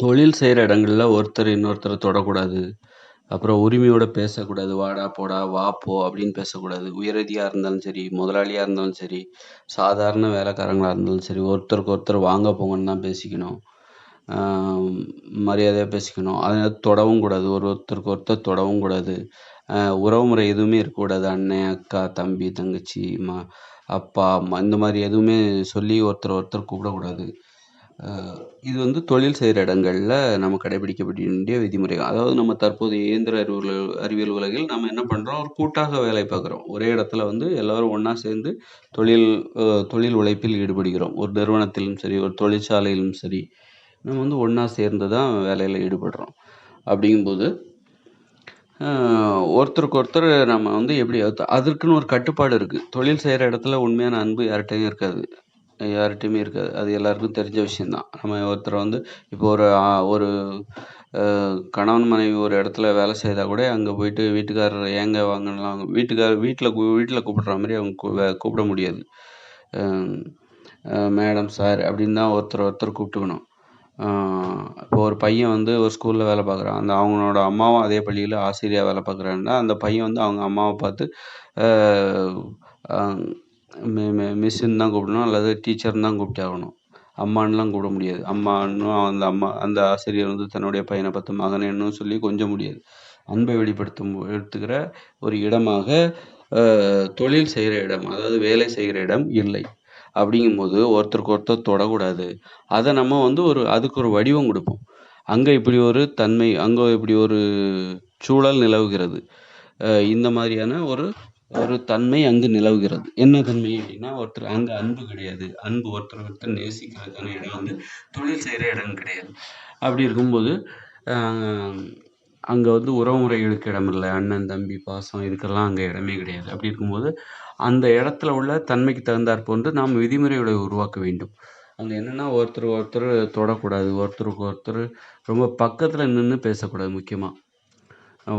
தொழில் செய்கிற இடங்கள்ல ஒருத்தர் இன்னொருத்தரை தொடக்கூடாது. அப்புறம் உரிமையோட பேசக்கூடாது. வாடா போடா வா போ அப்படின்னு பேசக்கூடாது. உயரதியாக இருந்தாலும் சரி முதலாளியாக இருந்தாலும் சரி சாதாரண வேலைக்காரங்களாக இருந்தாலும் சரி ஒருத்தருக்கு ஒருத்தர் வாங்க போங்கன்னு தான் பேசிக்கணும். மரியாதையாக பேசிக்கணும். அதனால் தொடவும் கூடாது. ஒரு ஒருத்தருக்கு ஒருத்தர் தொடவும் கூடாது. உறவு முறை எதுவுமே இருக்கக்கூடாது. அண்ணன் அக்கா தம்பி தங்கச்சி மா அப்பா அம்மா இந்த மாதிரி எதுவுமே சொல்லி ஒருத்தர் ஒருத்தர் கூப்பிடக்கூடாது. இது வந்து தொழில் செய்கிற இடங்களில் நம்ம கடைபிடிக்க வேண்டிய விதிமுறை அதாவது நம்ம தற்போது இயந்திர அறிவியல் அறிவியல் உலகில் நம்ம என்ன பண்ணுறோம் ஒரு கூட்டாக வேலை பார்க்குறோம். ஒரே இடத்துல வந்து எல்லோரும் ஒன்றா சேர்ந்து தொழில் தொழில் உழைப்பில் ஈடுபடுகிறோம். ஒரு நிறுவனத்திலும் சரி ஒரு தொழிற்சாலையிலும் சரி நம்ம வந்து ஒன்றா சேர்ந்து தான் வேலையில் ஈடுபடுறோம். அப்படிங்கும்போது ஒருத்தருக்கு ஒருத்தர் நம்ம வந்து எப்படி அதற்குன்னு ஒரு கட்டுப்பாடு இருக்குது தொழில் செய்கிற இடத்துல உண்மையான அன்பு யார்கிட்டையும் இருக்காது. யார்கிட்டையுமே இருக்காது. அது எல்லாருக்கும் தெரிஞ்ச விஷயந்தான் நம்ம ஒருத்தரை வந்து இப்போ ஒரு ஒரு கணவன் மனைவி ஒரு இடத்துல வேலை செய்தால் கூட அங்கே போயிட்டு வீட்டுக்காரர் ஏங்க வாங்கலாம் வீட்டுக்காரர் வீட்டில் வீட்டில் கூப்பிடுற மாதிரி அவங்க கூப்பிட முடியாது. மேடம் சார் அப்படின்னு தான் ஒருத்தர் ஒருத்தர் கூப்பிட்டுக்கணும். இப்போ ஒரு பையன் வந்து ஒரு ஸ்கூலில் வேலை பார்க்குறான். அந்த அவங்களோட அம்மாவும் அதே பள்ளியில் ஆசிரியராக வேலை பார்க்குறாங்கன்னா அந்த பையன் வந்து அவங்க அம்மாவை பார்த்து மி மி மிஸ்ஸுன்னு தான் கூப்பிடணும் அல்லது டீச்சர்னு தான் கூப்பிட்டே ஆகணும். அம்மான்னுலாம் கூப்பிட முடியாது. அம்மான்னும் அந்த அம்மா அந்த ஆசிரியர் வந்து தன்னுடைய பையனை பார்த்து மகனேன்னு சொல்லி கொஞ்சம் முடியாது. அன்பை வெளிப்படுத்தும் எடுத்துக்கிற ஒரு இடமாக தொழில் செய்கிற இடம் அதாவது வேலை செய்கிற இடம் இல்லை. அப்படிங்கும்போது ஒருத்தருக்கு ஒருத்தர் தொடக்கூடாது. அதை நம்ம வந்து ஒரு அதுக்கு ஒரு வடிவம் கொடுப்போம். அங்கே இப்படி ஒரு தன்மை அங்கே இப்படி ஒரு சூழல் நிலவுகிறது. இந்த மாதிரியான ஒரு ஒரு தன்மை அங்கு நிலவுகிறது. என்ன தன்மை அப்படின்னா ஒருத்தர் அங்கே அன்பு கிடையாது. அன்பு ஒருத்தர் ஒருத்தர் நேசிக்கிறதுக்கான இடம் வந்து தொழில் செய்கிற இடம் கிடையாது. அப்படி இருக்கும்போது அங்கே வந்து உறவுமுறைகளுக்கு இடம் இல்லை. அண்ணன் தம்பி பாசம் இதுக்கெல்லாம் அங்கே இடமே கிடையாது. அப்படி இருக்கும்போது அந்த இடத்துல உள்ள தன்மைக்கு தகுந்தாற் போன்று நாம் விதிமுறைகளை உருவாக்க வேண்டும். அங்கே என்னென்னா ஒருத்தர் ஒருத்தர் தொடக்கூடாது. ஒருத்தருக்கு ஒருத்தர் ரொம்ப பக்கத்தில் நின்று பேசக்கூடாது முக்கியமாக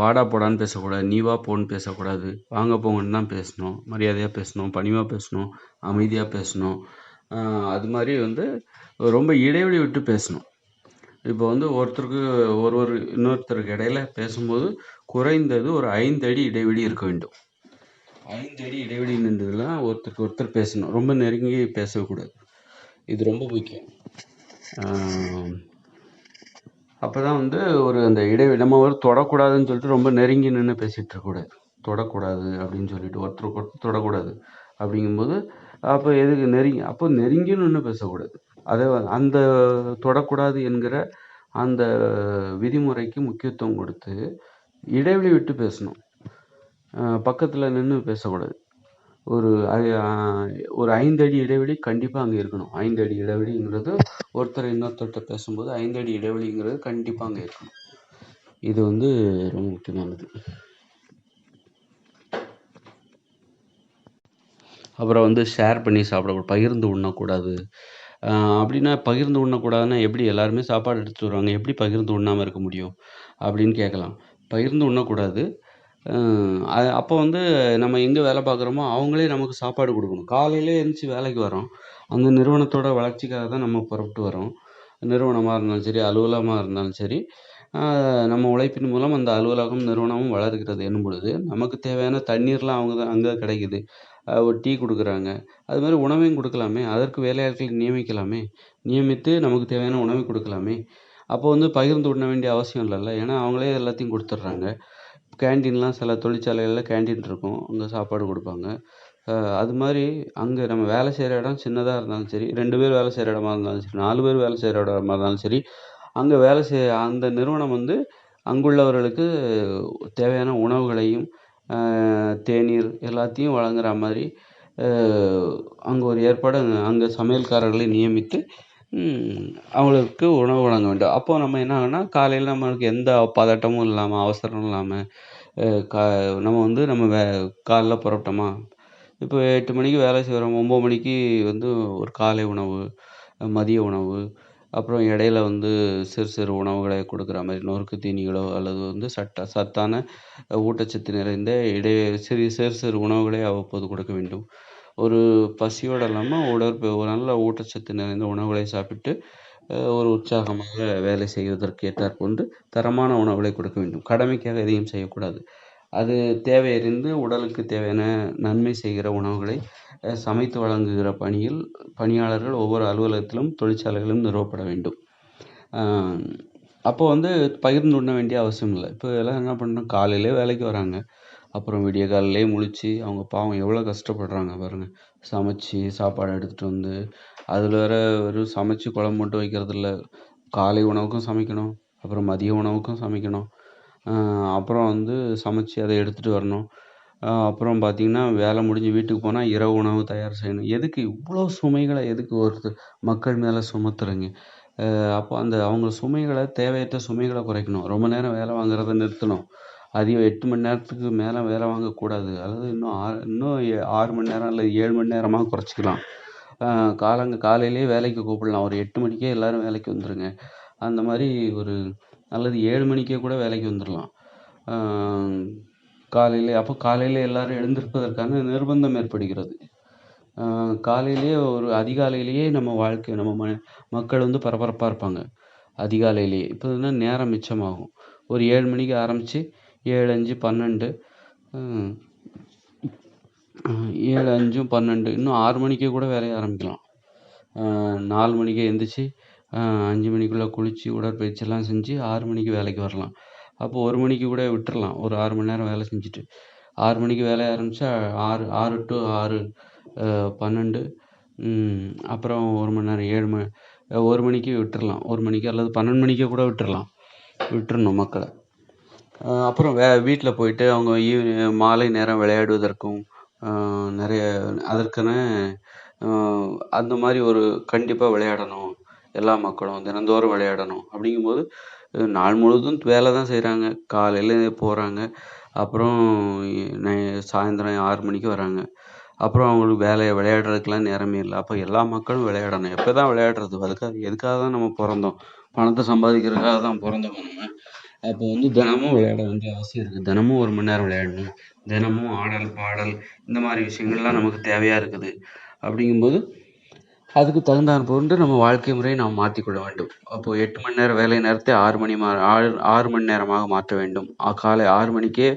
வாடா போடான்னு பேசக்கூடாது நீ வா போன்னு பேசக்கூடாது. வாங்க போங்கன்னு தான் பேசணும். மரியாதையாக பேசணும் பணிவாக பேசணும் அமைதியாக பேசணும். அது மாதிரி வந்து ரொம்ப இடைவெளி விட்டு பேசணும். இப்போ வந்து ஒருத்தருக்கு ஒருவர் இன்னொருத்தருக்கு இடையில பேசும்போது குறைந்தது ஒரு ஐந்து அடி இடைவெளி இருக்க வேண்டும். ஐந்து அடி இடைவெளி நின்றதுலாம் ஒருத்தருக்கு ஒருத்தர் பேசணும். ரொம்ப நெருங்கி பேசக்கூடாது. இது ரொம்ப முக்கியம். அப்போ தான் வந்து ஒரு அந்த இடைவெளி நம்ம ஒரு தொடக்கூடாதுன்னு சொல்லிட்டு ரொம்ப நெருங்கி நின்று பேசிகிட்டு இருக்கக்கூடாது தொடக்கூடாது அப்படின்னு சொல்லிட்டு ஒருத்தருக்கு ஒருத்தர் தொடக்கூடாது அப்படிங்கும்போது அப்போ எதுக்கு நெருங்கி அப்போ நெருங்கி நின்று பேசக்கூடாது. அதை அந்த தொடக்கூடாது என்கிற அந்த விதிமுறைக்கு முக்கியத்துவம் கொடுத்து இடைவெளி விட்டு பேசணும். பக்கத்தில் நின்று பேசக்கூடாது. ஒரு ஒரு ஐந்து அடி இடைவெளி கண்டிப்பாக அங்கே இருக்கணும். ஐந்து அடி இடைவெளிங்கிறது ஒருத்தர் இன்னொருத்தர்கிட்ட பேசும்போது ஐந்து அடி இடைவெளிங்கிறது கண்டிப்பாக அங்கே இருக்கணும். இது வந்து ரொம்ப முக்கியமானது. அப்புறம் வந்து ஷேர் பண்ணி சாப்பிடக்கூடாது பகிர்ந்து உண்ணக்கூடாது. அப்படின்னா பகிர்ந்து உண்ணக்கூடாதுன்னா எப்படி எல்லாருமே சாப்பாடு எடுத்துட்டு வருவாங்க? எப்படி பகிர்ந்து உண்ணாமல் இருக்க முடியும்? அப்படின்னு கேட்கலாம். பகிர்ந்து உண்ணக்கூடாது. அப்போ வந்து நம்ம எங்கே வேலை பார்க்குறோமோ அவங்களே நமக்கு சாப்பாடு கொடுக்கணும். காலையிலே எழுந்திச்சி வேலைக்கு வரோம். அந்த நிறுவனத்தோட வளர்ச்சிக்காக தான் நம்ம புறப்பட்டு வரோம். நிறுவனமாக இருந்தாலும் சரி அலுவலகமாக இருந்தாலும் சரி நம்ம உழைப்பின் மூலம் அந்த அலுவலகம் நிறுவனமும் வளர்கிறது என்னும் பொழுது நமக்கு தேவையான தண்ணீர்லாம் அவங்க தான் அங்கே கிடைக்குது. ஒரு டீ கொடுக்குறாங்க. அது மாதிரி உணவையும் கொடுக்கலாமே. அதற்கு வேலையாட்களை நியமிக்கலாமே. நியமித்து நமக்கு தேவையான உணவை கொடுக்கலாமே. அப்போ வந்து பகிர்ந்து உண்ண வேண்டிய அவசியம் இல்லைல்ல. ஏன்னா அவங்களே எல்லாத்தையும் கொடுத்துட்றாங்க. கேண்டீன்லாம் சில தொழிற்சாலைகளில் கேண்டீன் இருக்கும். அங்கே சாப்பாடு கொடுப்பாங்க. அது மாதிரி அங்கே நம்ம வேலை செய்கிற இடம் சின்னதாக இருந்தாலும் சரி ரெண்டு பேர் வேலை செய்கிற இடமா இருந்தாலும் சரி நாலு பேர் வேலை செய்கிற இடமா இருந்தாலும் சரி அங்கே வேலை செய்ய அந்த நிறுவனம் வந்து அங்குள்ளவர்களுக்கு தேவையான உணவுகளையும் தேநீர் எல்லாத்தையும் வழங்குற மாதிரி அங்கே ஒரு ஏற்பாடு அங்கே சமையல்காரர்களை நியமித்து அவங்களுக்கு உணவு வழங்க வேண்டும். அப்போது நம்ம என்ன ஆகும்னா காலையில் நம்மளுக்கு எந்த பதட்டமும் இல்லாமல் அவசரமும் இல்லாமல் கா நம்ம வந்து நம்ம வே காலைல புறப்பட்டோமா? இப்போ எட்டு மணிக்கு வேலை செய்கிறோம் ஒம்பது மணிக்கு வந்து ஒரு காலை உணவு மதிய உணவு அப்புறம் இடையில வந்து சிறு சிறு உணவுகளை கொடுக்குற மாதிரி நொறுக்கு தீனிகளோ அல்லது வந்து சட்ட சத்தான ஊட்டச்சத்து நிறைந்த இடை சிறு சிறு சிறு உணவுகளை அவ்வப்போது கொடுக்க வேண்டும். ஒரு பசியோடு இல்லாமல் உடற்ப ஒரு நல்ல ஊட்டச்சத்து நிறைந்த உணவுகளை சாப்பிட்டு ஒரு உற்சாகமாக வேலை செய்வதற்கு ஏற்றாற்போன்று தரமான உணவுகளை கொடுக்க வேண்டும். கடமைக்காக எதையும் செய்யக்கூடாது. அது தேவையறிந்து உடலுக்கு தேவையான நன்மை செய்கிற உணவுகளை சமைத்து வழங்குகிற பணியில் பணியாளர்கள் ஒவ்வொரு அலுவலகத்திலும் தொழிற்சாலைகளிலும் நிறுவப்பட வேண்டும். அப்போ வந்து பகிர்ந்து உண்ண வேண்டிய அவசியம் இல்லை. இப்போ எல்லாம் என்ன பண்ணணும் காலையிலே வேலைக்கு வராங்க. அப்புறம் விடிய காலையிலே முழிச்சு அவங்க பாவம் எவ்வளோ கஷ்டப்படுறாங்க பாருங்க. சமைச்சு சாப்பாடு எடுத்துகிட்டு வந்து அதில் வேற வெறும் சமைச்சு குழம்பு மட்டும் வைக்கிறதில்ல. காலை உணவுக்கும் சமைக்கணும் அப்புறம் மதிய உணவுக்கும் சமைக்கணும். அப்புறம் வந்து சமைச்சு அதை எடுத்துகிட்டு வரணும். அப்புறம் பார்த்திங்கன்னா வேலை முடிஞ்சு வீட்டுக்கு போனால் இரவு உணவு தயார் செய்யணும். எதுக்கு இவ்வளோ சுமைகளை எதுக்கு ஒருத்தர் மக்கள் மேலே சுமத்துறீங்க? அப்போ அந்த அவங்க சுமைகளை தேவையற்ற சுமைகளை குறைக்கணும். ரொம்ப நேரம் வேலை வாங்குறத நிறுத்தணும். அதிகம் எட்டு மணி நேரத்துக்கு மேலே வேலை வாங்கக்கூடாது அல்லது இன்னும் ஆறு இன்னும் ஏ- ஆறு மணி நேரம் இல்லை ஏழு மணி நேரமாக குறைச்சிக்கலாம். காலங்க காலையிலேயே வேலைக்கு கூப்பிடலாம். ஒரு எட்டு மணிக்கே எல்லோரும் வேலைக்கு வந்துடுங்க அந்த மாதிரி ஒரு அல்லது ஏழு மணிக்கே கூட வேலைக்கு வந்துடலாம் காலையில் அப்போ காலையில் எல்லோரும் எழுந்திருப்பதற்கான நிர்பந்தம் ஏற்படுகிறது. காலையிலேயே ஒரு அதிகாலையிலேயே நம்ம வாழ்க்கை நம்ம ம மக்கள் வந்து பரபரப்பாக இருப்பாங்க. அதிகாலையிலேயே. இப்போ என்ன நேரம் மிச்சமாகும். ஒரு ஏழு மணிக்கு ஆரம்பித்து ஏழு அஞ்சு பன்னெண்டு ஏழு அஞ்சும் பன்னெண்டு. இன்னும் ஆறு மணிக்கே கூட வேலையை ஆரம்பிக்கலாம். நாலு மணிக்கே எழுந்திரிச்சி அஞ்சு மணிக்குள்ளே குளித்து உடற்பயிற்சியெல்லாம் செஞ்சு ஆறு மணிக்கு வேலைக்கு வரலாம். அப்போ ஒரு மணிக்கு கூட விட்டுறலாம். ஒரு ஆறு மணி நேரம் வேலை செஞ்சுட்டு. ஆறு மணிக்கு வேலையை ஆரம்பித்தா ஆறு ஆறு டு ஆறு பன்னெண்டு. அப்புறம் ஒரு மணி நேரம் ஏழு மணி ஒரு மணிக்கு விட்டுறலாம். ஒரு மணிக்கு அல்லது பன்னெண்டு மணிக்கே கூட விட்டுறலாம். விட்டுறணும் மக்களை. அப்புறம் வே வீட்டில் போயிட்டு அவங்க ஈவினிங் மாலை நேரம் விளையாடுவதற்கும் நிறைய அதற்கான அந்த மாதிரி ஒரு கண்டிப்பாக விளையாடணும். எல்லா மக்களும் தினந்தோறும் விளையாடணும். அப்படிங்கும்போது நாள் முழுவதும் வேலை தான் செய்கிறாங்க காலையில் போகிறாங்க அப்புறம் நை- சாயந்தரம் ஆறு மணிக்கு வராங்க. அப்புறம் அவங்களுக்கு வேலையை விளையாடுறதுக்கெலாம் நேரமே இல்லை. அப்போ எல்லா மக்களும் விளையாடணும். எப்போ தான் விளையாடுறது? அதுக்காக எதுக்காக தான் நம்ம பிறந்தோம்? பணத்தை சம்பாதிக்கிறதுக்காக தான் பிறந்தோம் நம்ம. அப்போ வந்து தினமும் விளையாட வேண்டிய அவசியம் இருக்குது தினமும் ஒரு மணி நேரம் விளையாடணும். தினமும் ஆடல் பாடல் இந்த மாதிரி விஷயங்கள்லாம் நமக்கு தேவையாக இருக்குது. அப்படிங்கும்போது அதுக்கு தகுந்தாற் போன்று நம்ம வாழ்க்கை முறையை நாம் மாற்றிக்கொள்ள வேண்டும். அப்போது எட்டு மணி நேரம் வேலை நேரத்தை ஆறு மணி மா ஆறு ஆறு மணி நேரமாக மாற்ற வேண்டும். காலை ஆறு மணிக்கே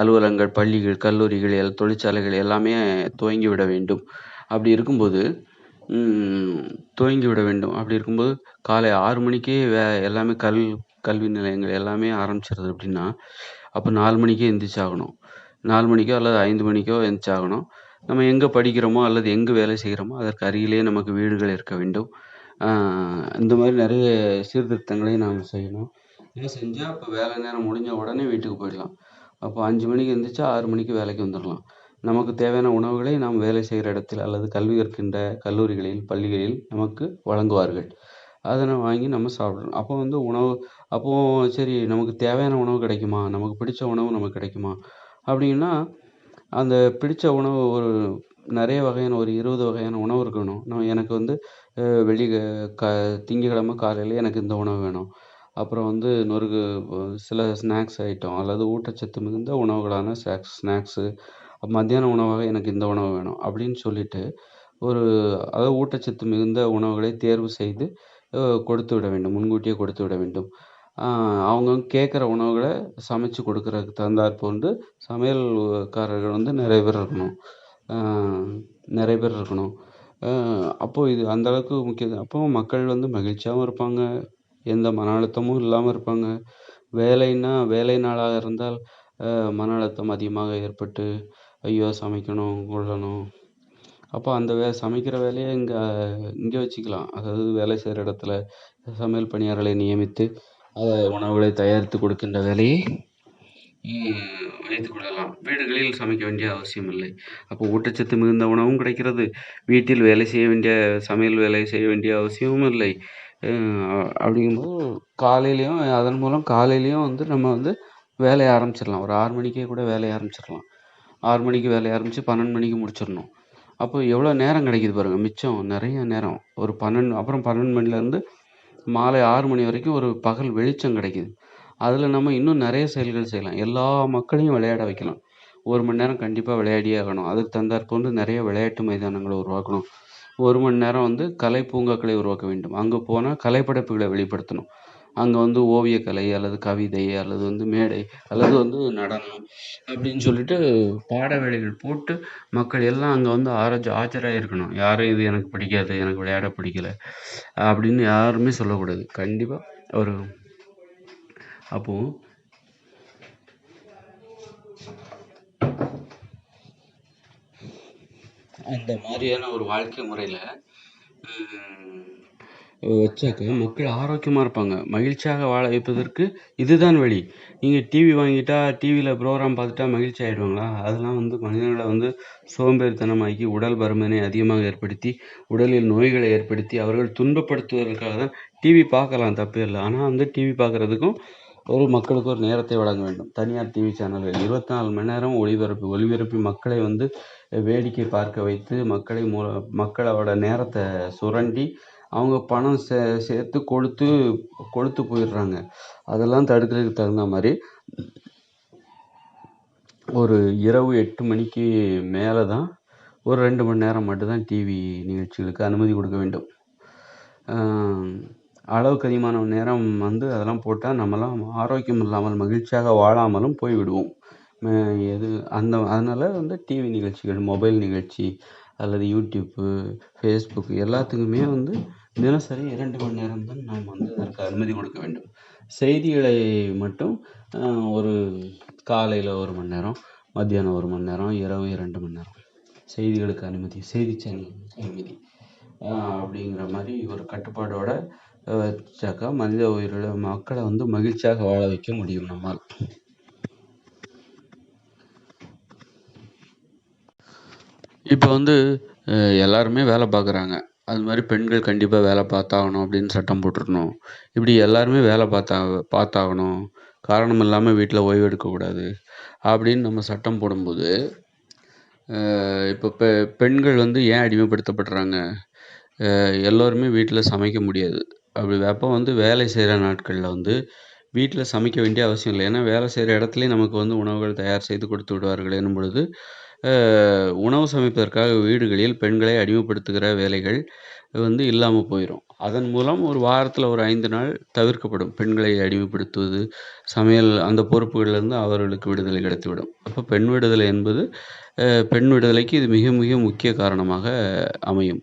அலுவலகங்கள் பள்ளிகள் கல்லூரிகள் எல் தொழிற்சாலைகள் எல்லாமே துவங்கி விட வேண்டும். அப்படி இருக்கும்போது துவங்கி விட வேண்டும். அப்படி இருக்கும்போது காலை ஆறு மணிக்கே வே எல்லாமே கல் கல்வி நிலையங்கள் எல்லாமே ஆரம்பிச்சிருது அப்படின்னா அப்போ நாலு மணிக்கே எந்திரிச்சாகணும். நாலு மணிக்கோ அல்லது ஐந்து மணிக்கோ எந்திரிச்சாகணும். நம்ம எங்கே படிக்கிறோமோ அல்லது எங்கே வேலை செய்கிறோமோ அதற்கு அருகிலே நமக்கு வீடுகள் இருக்க வேண்டும். இந்த மாதிரி நிறைய சீர்திருத்தங்களையும் நாம் செய்யணும். இதை செஞ்சால் இப்போ வேலை நேரம் முடிஞ்ச உடனே வீட்டுக்கு போயிடலாம். அப்போ அஞ்சு மணிக்கு எந்திரிச்சா ஆறு மணிக்கு வேலைக்கு வந்துடலாம். நமக்கு தேவையான உணவுகளை நாம் வேலை செய்கிற இடத்தில் அல்லது கல்வி கற்கின்ற கல்லூரிகளில் பள்ளிகளில் நமக்கு வழங்குவார்கள். அதை நம்ம வாங்கி நம்ம சாப்பிடணும். அப்போ வந்து உணவு அப்போது சரி நமக்கு தேவையான உணவு கிடைக்குமா? நமக்கு பிடிச்ச உணவு நமக்கு கிடைக்குமா? அப்படின்னா அந்த பிடிச்ச உணவு ஒரு நிறைய வகையான ஒரு இருபது வகையான உணவு இருக்கணும். நான் எனக்கு வந்து வெள்ளி க திங்கக்கிழமை காலையில் எனக்கு இந்த உணவு வேணும். அப்புறம் வந்து நொறுக்கு சில ஸ்நாக்ஸ் ஐட்டம் அல்லது ஊட்டச்சத்து மிகுந்த உணவுகளான ஸ்நாக்ஸ் ஸ்நாக்ஸு மத்தியான உணவாக எனக்கு இந்த உணவு வேணும். அப்படின்னு சொல்லிட்டு ஒரு அதாவது ஊட்டச்சத்து மிகுந்த உணவுகளை தேர்வு செய்து கொடுத்து விட வேண்டும். முன்கூட்டியே கொடுத்து விட வேண்டும். அவங்க கேட்குற உணவுகளை சமைச்சு கொடுக்குறதுக்கு தகுந்தாற் போன்று சமையல்காரர்கள் வந்து நிறைய பேர் இருக்கணும். நிறைய பேர் இருக்கணும். அப்போது இது அந்தளவுக்கு முக்கியம். அப்போ மக்கள் வந்து மகிழ்ச்சியாகவும் இருப்பாங்க. எந்த மன அழுத்தமும் இல்லாமல் இருப்பாங்க. வேலைன்னா வேலை நாளாக இருந்தால் மன அழுத்தம் அதிகமாக ஏற்பட்டு ஐயோ சமைக்கணும் கொள்ளணும் அப்போ அந்த வே சமைக்கிற வேலையை இங்கே இங்கே வச்சுக்கலாம். அதாவது வேலை செய்கிற இடத்துல சமையல் பணியாளர்களை நியமித்து அதை உணவுகளை தயாரித்து கொடுக்கின்ற வேலையை வைத்துக் கொள்ளலாம். வீடுகளில் சமைக்க வேண்டிய அவசியம் இல்லை. அப்போ ஊட்டச்சத்து மிகுந்த உணவும் கிடைக்கிறது. வீட்டில் வேலை செய்ய வேண்டிய சமையல் வேலை செய்ய வேண்டிய அவசியமும் இல்லை. அப்படிங்கும்போது காலையிலையும் அதன் மூலம் காலையிலையும் வந்து நம்ம வந்து வேலையை ஆரம்பிச்சிடலாம். ஒரு ஆறு மணிக்கே கூட வேலையை ஆரம்பிச்சிடலாம். ஆறு மணிக்கு வேலையை ஆரம்பித்து பன்னெண்டு மணிக்கு முடிச்சிடணும். அப்போ எவ்வளோ நேரம் கிடைக்கிது பாருங்கள் மிச்சம் நிறைய நேரம். ஒரு பன்னெண்டு அப்புறம் பன்னெண்டு மணிலேருந்து மாலை ஆறு மணி வரைக்கும் ஒரு பகல் வெளிச்சம் கிடைக்கிது. அதில் நம்ம இன்னும் நிறைய செயல்கள் செய்யலாம். எல்லா மக்களையும் விளையாட வைக்கலாம். ஒரு மணி நேரம் கண்டிப்பாக விளையாடியே ஆகணும். அதுக்கு தகுந்தாற் வந்து நிறைய விளையாட்டு மைதானங்களை உருவாக்கணும். ஒரு மணி நேரம் வந்து கலை பூங்காக்களை உருவாக்க வேண்டும். அங்கே போனால் கலைப்படைப்புகளை வெளிப்படுத்தணும். அங்கே வந்து ஓவியக்கலை அல்லது கவிதை அல்லது வந்து மேடை அல்லது வந்து நடனம் அப்படின்னு சொல்லிட்டு பாட வேலைகள் போட்டு மக்கள் எல்லாம் அங்கே வந்து ஆராய்ச்சி ஆஜராக இருக்கணும். யாரும் இது எனக்கு பிடிக்காது எனக்கு விளையாட பிடிக்கல அப்படின்னு யாருமே சொல்லக்கூடாது. கண்டிப்பாக ஒரு அப்போது அந்த மாதிரியான ஒரு வாழ்க்கை முறையில் வச்சாக்க மக்கள் ஆரோக்கியமாக இருப்பாங்க. மகிழ்ச்சியாக வாழ வைப்பதற்கு இதுதான் வழி. நீங்கள் டிவி வாங்கிட்டா டிவியில் ப்ரோக்ராம் பார்த்துட்டா மகிழ்ச்சி ஆகிடுவாங்களா அதெல்லாம் வந்து மனிதர்களை வந்து சோம்பேறித்தனமாக்கி உடல் பருமனை அதிகமாக ஏற்படுத்தி உடலில் நோய்களை ஏற்படுத்தி அவர்கள் துன்பப்படுத்துவதற்காக தான் டிவி பார்க்கலாம் தப்பே இல்லை. ஆனால் வந்து டிவி பார்க்குறதுக்கும் ஒரு மக்களுக்கு ஒரு நேரத்தை வழங்க வேண்டும். தனியார் டிவி சேனல்கள் இருபத்தி நாலு மணி நேரம் ஒளிபரப்பு ஒளிபரப்பி மக்களை வந்து வேடிக்கை பார்க்க வைத்து மக்களை மூ மக்களோட நேரத்தை சுரண்டி அவங்க பணம் சே சேர்த்து கொழுத்து கொழுத்து போயிடுறாங்க. அதெல்லாம் தடுக்கிறதுக்கு தகுந்த மாதிரி ஒரு இரவு எட்டு மணிக்கு மேலே தான் ஒரு ரெண்டு மணி நேரம் மட்டும்தான் டிவி நிகழ்ச்சிகளுக்கு அனுமதி கொடுக்க வேண்டும். அளவுக்கு அதிகமான நேரம் வந்து அதெல்லாம் போட்டால் நம்மலாம் ஆரோக்கியம் இல்லாமல் மகிழ்ச்சியாக வாழாமலும் போய்விடுவோம். எது அந்த அதனால் வந்து டிவி நிகழ்ச்சிகள் மொபைல் நிகழ்ச்சி அல்லது யூடியூப்பு ஃபேஸ்புக் எல்லாத்துக்குமே வந்து தினசரி இரண்டு மணி நேரம் தான் நாம் வந்து அதற்கு அனுமதி கொடுக்க வேண்டும். செய்திகளை மட்டும் ஒரு காலையில் ஒரு மணி நேரம் மத்தியானம் ஒரு மணி நேரம் இரவு இரண்டு மணி நேரம் செய்திகளுக்கு அனுமதி செய்தி சேனல் அனுமதி அப்படிங்கிற மாதிரி ஒரு கட்டுப்பாடோட வச்சாக்கா மனித உயிரில் மக்களை வந்து மகிழ்ச்சியாக வாழ வைக்க முடியும் நம்மால். இப்போ வந்து எல்லாருமே வேலை பார்க்குறாங்க அது மாதிரி பெண்கள் கண்டிப்பாக வேலை பார்த்தாகணும் அப்படின்னு சட்டம் போட்டுருணும் இப்படி எல்லாருமே வேலை பார்த்தா பார்த்தாகணும். காரணம் இல்லாமல் வீட்டில் ஓய்வு எடுக்கக்கூடாது அப்படின்னு நம்ம சட்டம் போடும்போது இப்போ பெ பெண்கள் வந்து ஏன் அடிமைப்படுத்தப்படுறாங்க? எல்லோருமே வீட்டில் சமைக்க முடியாது. அப்படி அப்போ வந்து வேலை செய்கிற நாட்களில் வந்து வீட்டில் சமைக்க வேண்டிய அவசியம் இல்லை. ஏன்னா வேலை செய்கிற இடத்துலையும் நமக்கு வந்து உணவுகள் தயார் செய்து கொடுத்து விடுவார்கள். என்னும் பொழுது உணவு சமைப்பதற்காக வீடுகளில் பெண்களை அடிமைப்படுத்துகிற வேலைகள் வந்து இல்லாமல் போயிடும் அதன் மூலம் ஒரு வாரத்தில் ஒரு ஐந்து நாள் தவிர்க்கப்படும். பெண்களை அடிமைப்படுத்துவது சமையல் அந்த பொறுப்புகளிலிருந்து அவர்களுக்கு விடுதலை கிடைத்துவிடும். அப்போ பெண் விடுதலை என்பது பெண் விடுதலைக்கு இது மிக மிக முக்கிய காரணமாக அமையும்.